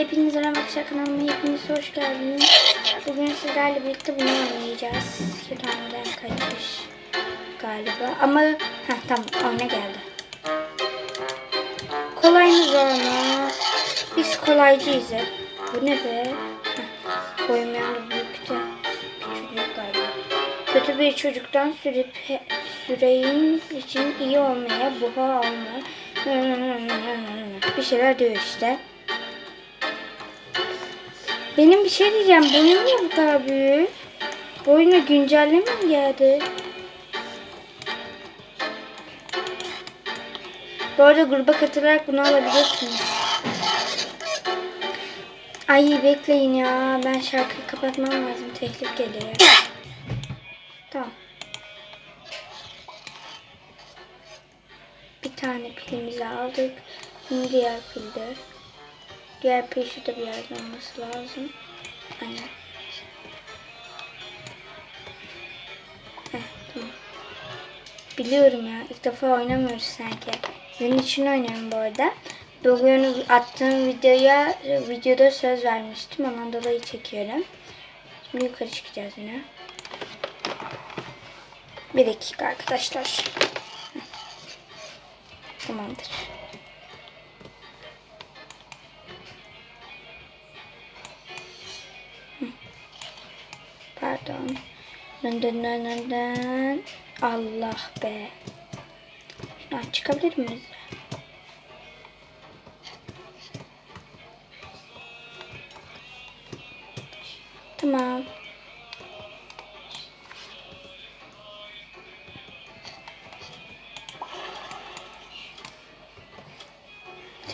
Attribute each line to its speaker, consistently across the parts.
Speaker 1: Hepinize merhaba kanalıma hepiniz hoş geldiniz. Bugün sizlerle birlikte bunu oynayacağız. Ketamiden kaçış galiba. Ama heh, tamam oyuna geldi. Kolay mı zor mu? Biz kolaycıyız hep. Bu ne be? Heh, boyum yalnız büyük de küçücük galiba. Kötü bir çocuktan sürüp süreyin için iyi olmaya, buha olmaya bir şeyler diyor işte. Benim bir şey diyeceğim. Boyum niye bu kadar büyük? Boyuna güncelleme mi geldi? Bu arada gruba katılarak bunu alabilirsiniz. Ay bekleyin ya. Ben şarkıyı kapatmam lazım. Teklif geliyor. Tamam. Bir tane pilimizi aldık. Şimdi diğer pilde. Diğer pil şurada bir yerde olması lazım. Aynen. Heh, tamam. Biliyorum ya. ilk defa oynamıyoruz sanki. Senin için oynuyorum bu arada. Bugün attığım videoya videoda söz vermiştim. Ondan dolayı çekiyorum. Şimdi yukarı çıkacağız yine. Bir dakika arkadaşlar. Tamamdır. Pardon. Dın dın dın dın dın. Allah be. Şuradan çıkabilir miyiz? Tamam.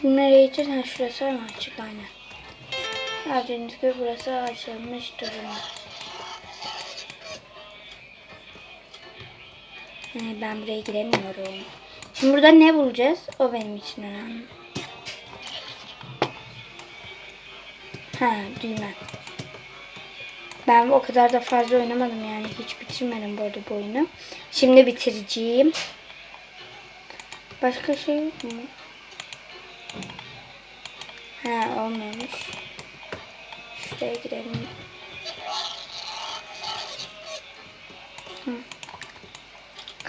Speaker 1: Şimdi nereye gideceğiz? Ha, şurası var mı? Açık aynen. Gördüğünüz gibi burası açılmış durumda. Ee, ben buraya giremiyorum. Şimdi burada ne bulacağız? O benim için önemli. Ha düğme. Ben o kadar da fazla oynamadım yani. Hiç bitirmedim bu arada bu oyunu. Şimdi bitireceğim. Başka şey yok mu? Ha olmuyormuş. Şuraya girelim.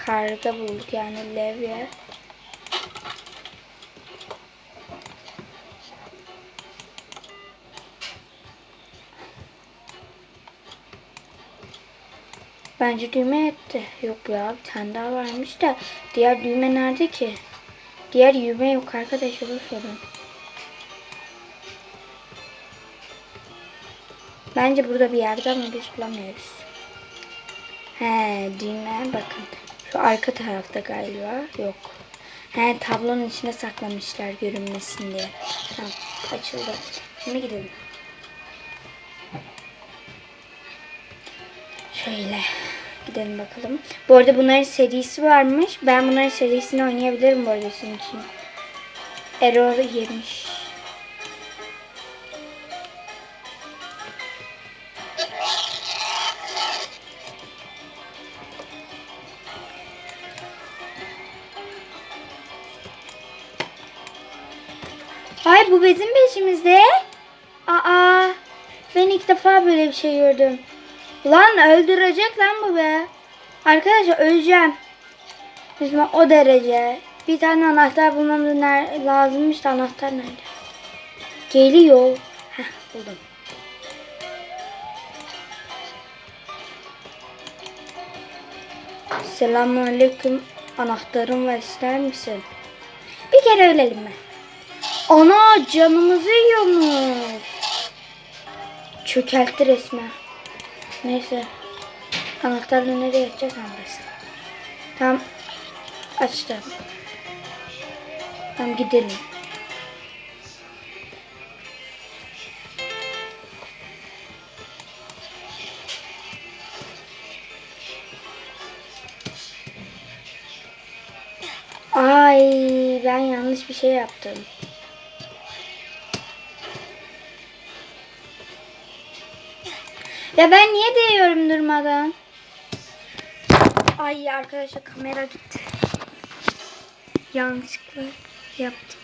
Speaker 1: Karga bulduk yani levye. Bence düğme yetti. Yok ya bir tane daha varmış da diğer düğme nerede ki? Diğer düğme yok arkadaş olur sorun. Bence burada bir yerde ama biz bulamıyoruz. He düğme bakın. Şu arka tarafta galiba. Yok. He tablonun içine saklamışlar görünmesin diye. Tamam açıldı. Şimdi gidelim. Şöyle gidelim bakalım. Bu arada bunların serisi varmış. Ben bunların serisini oynayabilirim bu arada sizin için. Error yemiş. Ay bu bizim peşimizde. Aa ben ilk defa böyle bir şey gördüm. Lan öldürecek lan bu be. Arkadaşlar öleceğim. Bizim o derece. Bir tane anahtar bulmamız lazımmış da anahtar nerede? Geliyor. Heh buldum. Selamünaleyküm. Anahtarım var ister misin? Bir kere ölelim mi? Ana canımızı yiyormuş. Çökeltti resmen. Neyse. Anahtarla nereye gideceğiz anlasın. Tamam. Açtım. Tamam gidelim. Ay ben yanlış bir şey yaptım. Ya ben niye değiyorum durmadan? Ay arkadaşlar kamera gitti. Yanlışlıkla yaptım.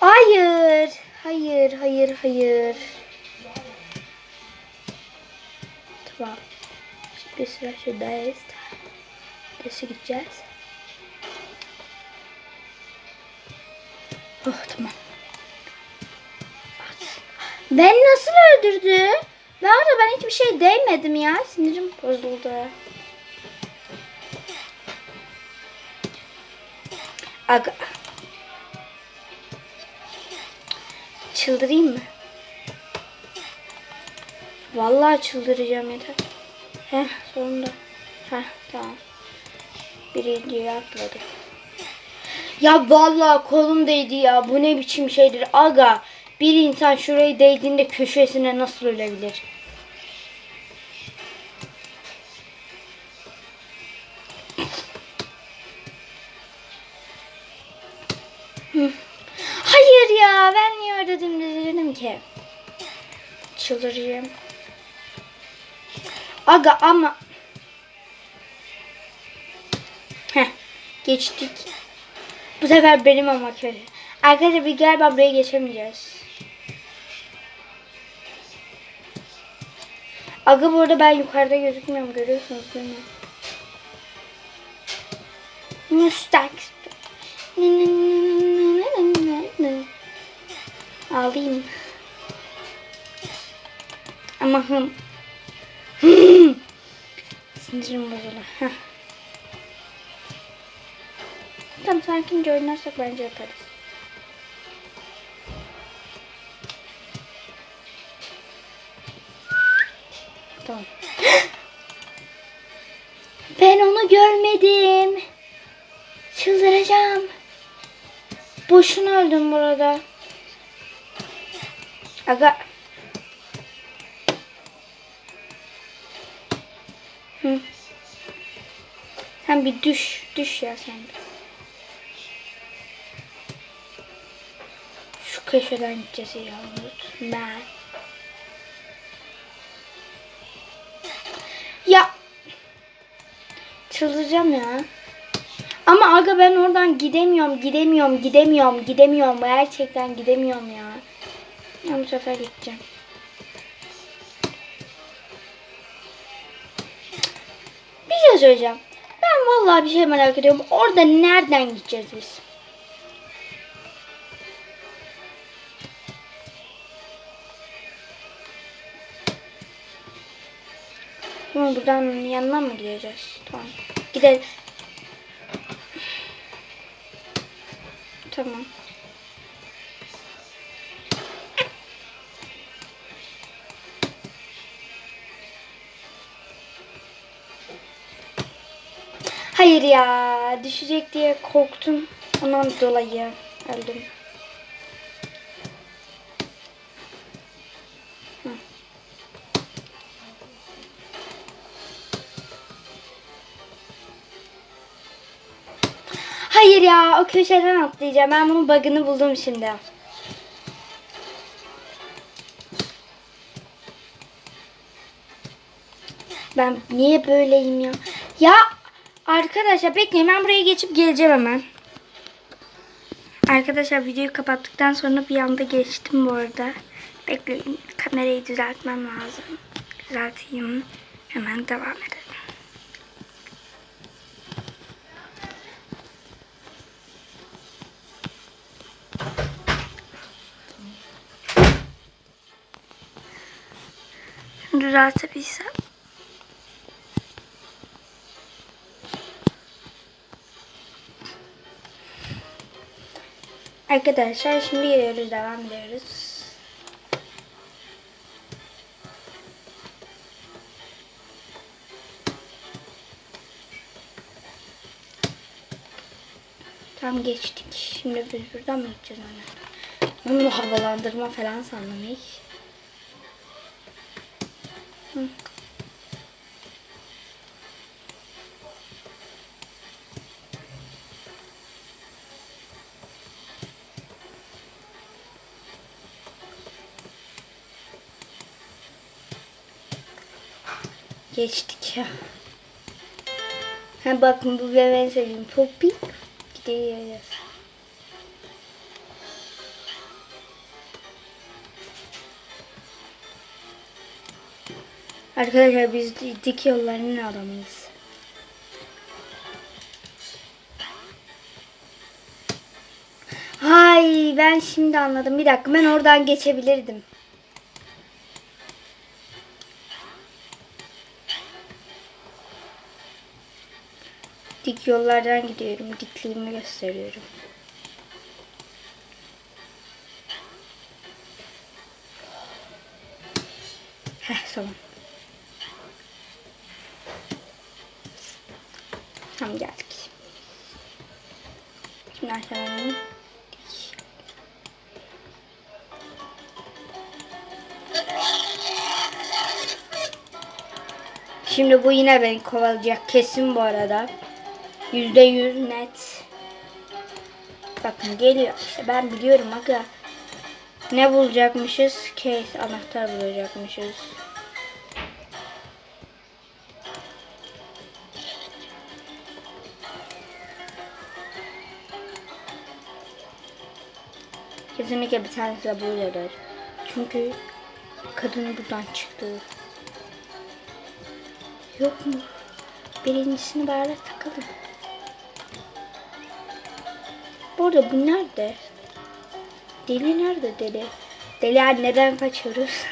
Speaker 1: Hayır. Hayır, hayır, hayır. Tamam. Şimdi sıra şuradayız. Nasıl gideceğiz? Oh tamam. Ben nasıl öldürdü? Ben orada ben hiçbir şey değmedim ya. Sinirim bozuldu. Aga. Çıldırayım mı? Vallahi çıldıracağım yeter. Heh sonunda. Heh tamam. Birinciyi atladık. Ya vallahi kolum değdi ya. Bu ne biçim şeydir aga. Bir insan şurayı değdiğinde köşesine nasıl ölebilir? Hayır ya ben niye dümdüz yürüdüm ki? Çıldıracağım. Aga ama Heh, geçtik. Bu sefer benim ama kötü. Arkadaşlar bir galiba buraya geçemeyeceğiz. Aga bu ben yukarıda gözükmüyorum görüyorsunuz değil mi? Mustak. Alayım. Ama hım. Sinirim bozuldu. Heh. Tamam sakince oynarsak bence yaparız. Tamam. Ben onu görmedim. Çıldıracağım. Boşuna öldüm burada. Aga. Hı. Sen bir düş. Düş ya sen bir. Köşeden gideceğiz ya. Ben. Ya. Çıldıracağım ya. Ama aga ben oradan gidemiyorum, gidemiyorum, gidemiyorum, gidemiyorum. Gerçekten gidemiyorum ya. Ya bu sefer gideceğim. Bir şey söyleyeceğim. Ben vallahi bir şey merak ediyorum. Orada nereden gideceğiz biz? Ama buradan yanına mı gideceğiz? Tamam. Gidelim. Tamam. Hayır ya, düşecek diye korktum. Ondan dolayı öldüm. Ya, o köşeden atlayacağım. Ben bunun bug'ını buldum şimdi. Ben niye böyleyim ya? Ya arkadaşlar bekleyin ben buraya geçip geleceğim hemen. Arkadaşlar videoyu kapattıktan sonra bir anda geçtim bu arada. Bekleyin kamerayı düzeltmem lazım. Düzelteyim. Hemen devam edelim. Düzeltebilsem. Arkadaşlar şimdi geliyoruz devam ediyoruz. Tam geçtik. Şimdi biz buradan mı gideceğiz anne? Bunu havalandırma falan sandım. Geçtik ya. Ha bakın bu en sevdiğim Poppy. Gidiyoruz. Arkadaşlar biz di- dik yolların adamıyız. Hay ben şimdi anladım. Bir dakika ben oradan geçebilirdim. Dik yollardan gidiyorum. Dikliğimi gösteriyorum. Heh. Tamam Şimdi bu yine beni kovalayacak kesin bu arada. Yüzde yüz net. Bakın geliyor işte ben biliyorum aga. Ne bulacakmışız? Case anahtar bulacakmışız. Kesinlikle bir tanesi de buradadır. Çünkü kadın buradan çıktı. Yok mu? Birincisini bari takalım. Bu arada bu nerede? Deli nerede deli? Deli anneden kaçıyoruz.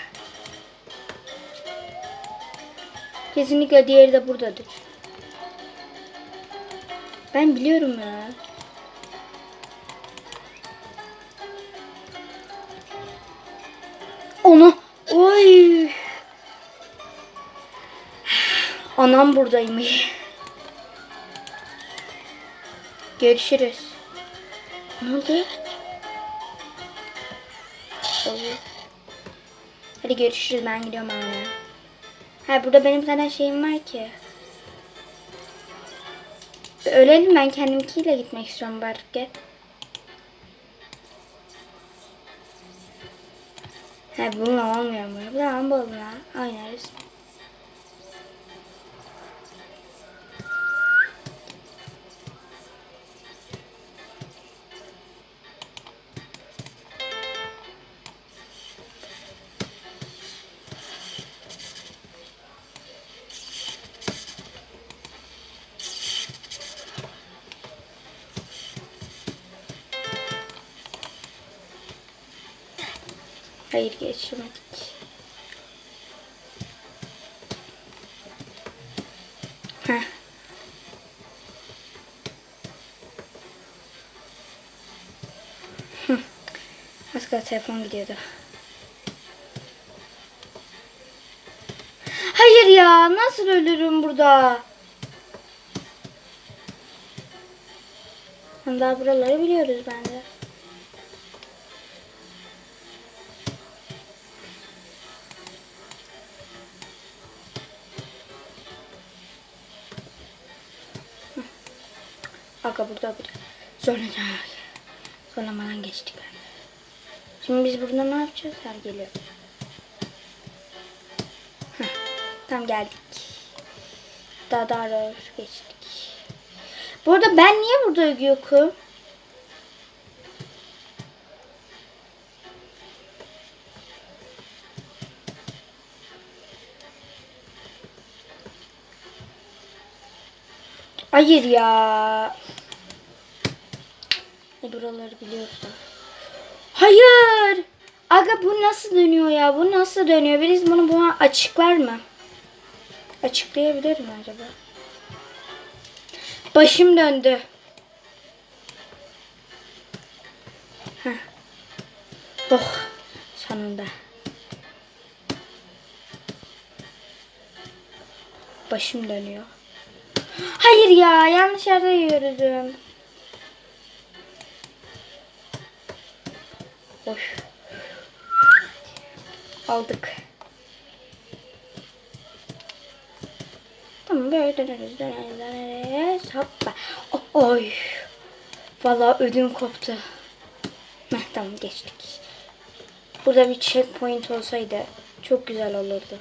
Speaker 1: Kesinlikle diğeri de buradadır. Ben biliyorum ya. Onu. Anam buradaymış. Görüşürüz. Ne oldu? Hadi görüşürüz ben gidiyorum anne. Ha burada benim tane şeyim var ki. Ölelim ben kendimkiyle gitmek istiyorum gel. Ha bununla olmuyor mu? Zaman bununla oynarız. Hayır geçmedik. Heh. Az kaldı telefon gidiyordu. Hayır ya nasıl ölürüm burada? Daha buraları biliyoruz bence. Aga burada bir sonra Zorlamadan geçtik. Şimdi biz burada ne yapacağız? Her geliyor. Tam geldik. Daha daha doğrusu geçtik. Bu arada ben niye burada yokum? Hayır ya. Buraları biliyorsun. Hayır. Aga bu nasıl dönüyor ya? Bu nasıl dönüyor? Birisi bunu buna açıklar mı? Açıklayabilir mi acaba? Başım döndü. Heh. Oh. Sonunda. Başım dönüyor. Hayır ya yanlış yerde yürüdüm. Hoş. Aldık. Tamam böyle döneriz döneriz döneriz. Hoppa. Oh, oy. Vallahi ödüm koptu. Heh, tamam geçtik. Burada bir checkpoint olsaydı çok güzel olurdu.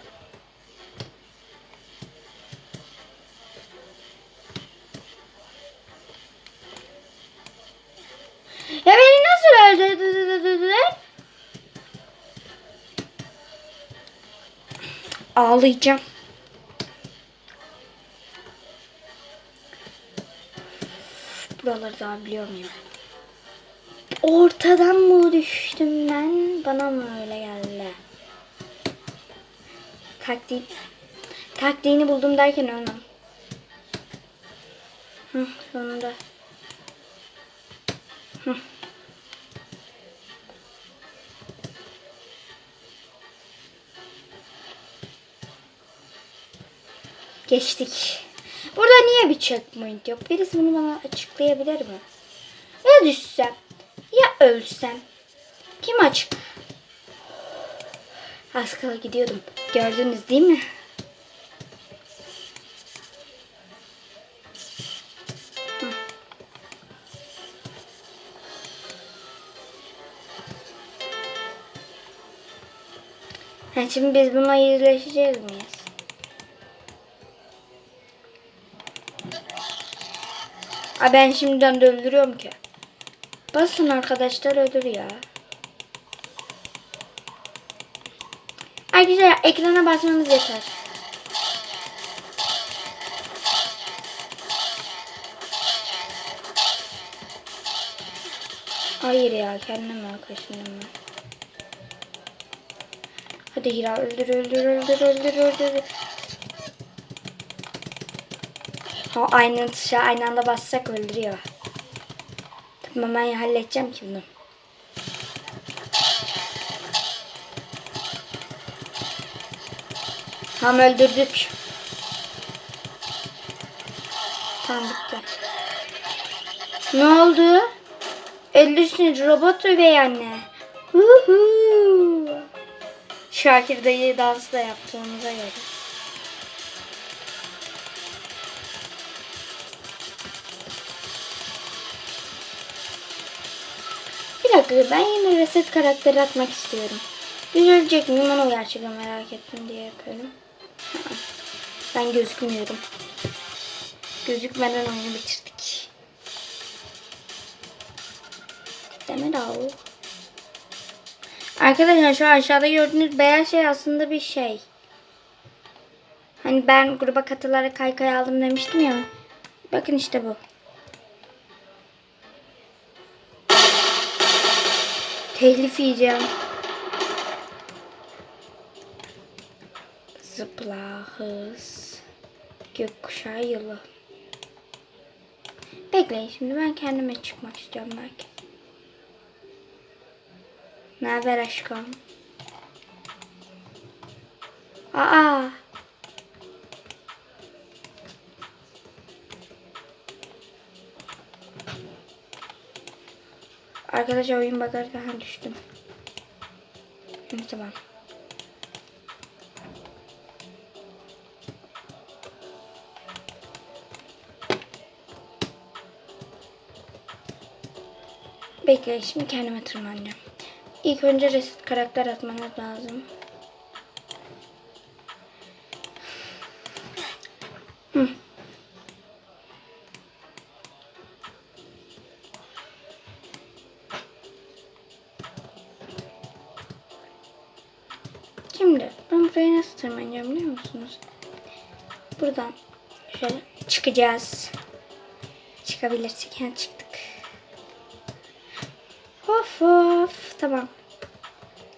Speaker 1: ağlayacağım. Buraları daha biliyor muyum? Ortadan mı düştüm ben? Bana mı öyle geldi? Taktiği, taktiğini buldum derken ölmem. Hı, sonunda. Hı. Geçtik. Burada niye bir checkpoint yok? Birisi bunu bana açıklayabilir mi? Ya düşsem? Ya ölsem? Kim açık? Az kala gidiyordum. Gördünüz değil mi? Ha, şimdi biz bununla yüzleşeceğiz miyiz? Aa, ben şimdiden de öldürüyorum ki. Basın arkadaşlar öldür ya. Arkadaşlar ekrana basmanız yeter. Hayır ya kendime kaşındım ben. Hadi Hira öldür öldür öldür öldür öldür. Ha aynı tuşa aynı anda bassak öldürüyor. Tamam ben halledeceğim ki bunu. Tamam öldürdük. Tamam bitti. Ne oldu? Ellisin robot üvey anne. Huhu. Şakir dayı dans da yaptığımıza göre. Dakika ben yine reset karakteri atmak istiyorum. Düzelecek miyim onu gerçekten merak ettim diye yapıyorum. Ben gözükmüyorum. Gözükmeden oyunu bitirdik. Demir al. Arkadaşlar şu aşağıda gördüğünüz beyaz şey aslında bir şey. Hani ben gruba katılarak kaykay aldım demiştim ya. Bakın işte bu. Telif yiyeceğim. Zıpla hız. Gökkuşağı yılı. Bekleyin şimdi ben kendime çıkmak istiyorum belki. Ne haber aşkım? Aa. Arkadaşlar oyun bakarken düştüm. Hı, Tamam. Bekle şimdi kendime tırmanacağım. İlk önce reset karakter atmanız lazım. Çıkacağız. Çıkabilirsek yani çıktık. Of of tamam.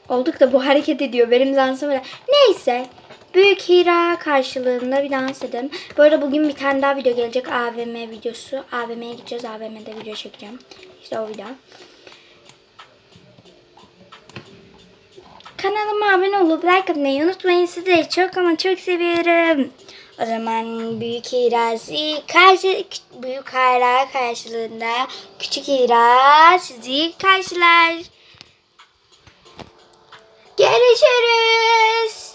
Speaker 1: Olduk da bu hareket ediyor. Benim dansım öyle. Neyse. Büyük Hira karşılığında bir dans edelim. Bu arada bugün bir tane daha video gelecek. AVM videosu. AVM'ye gideceğiz. AVM'de video çekeceğim. İşte o video. Kanalıma abone olup like atmayı unutmayın. Sizleri çok ama çok seviyorum. O zaman Büyük Hira'sı karşı Büyük Hira karşılığında Küçük Hira sizi karşılar. Görüşürüz.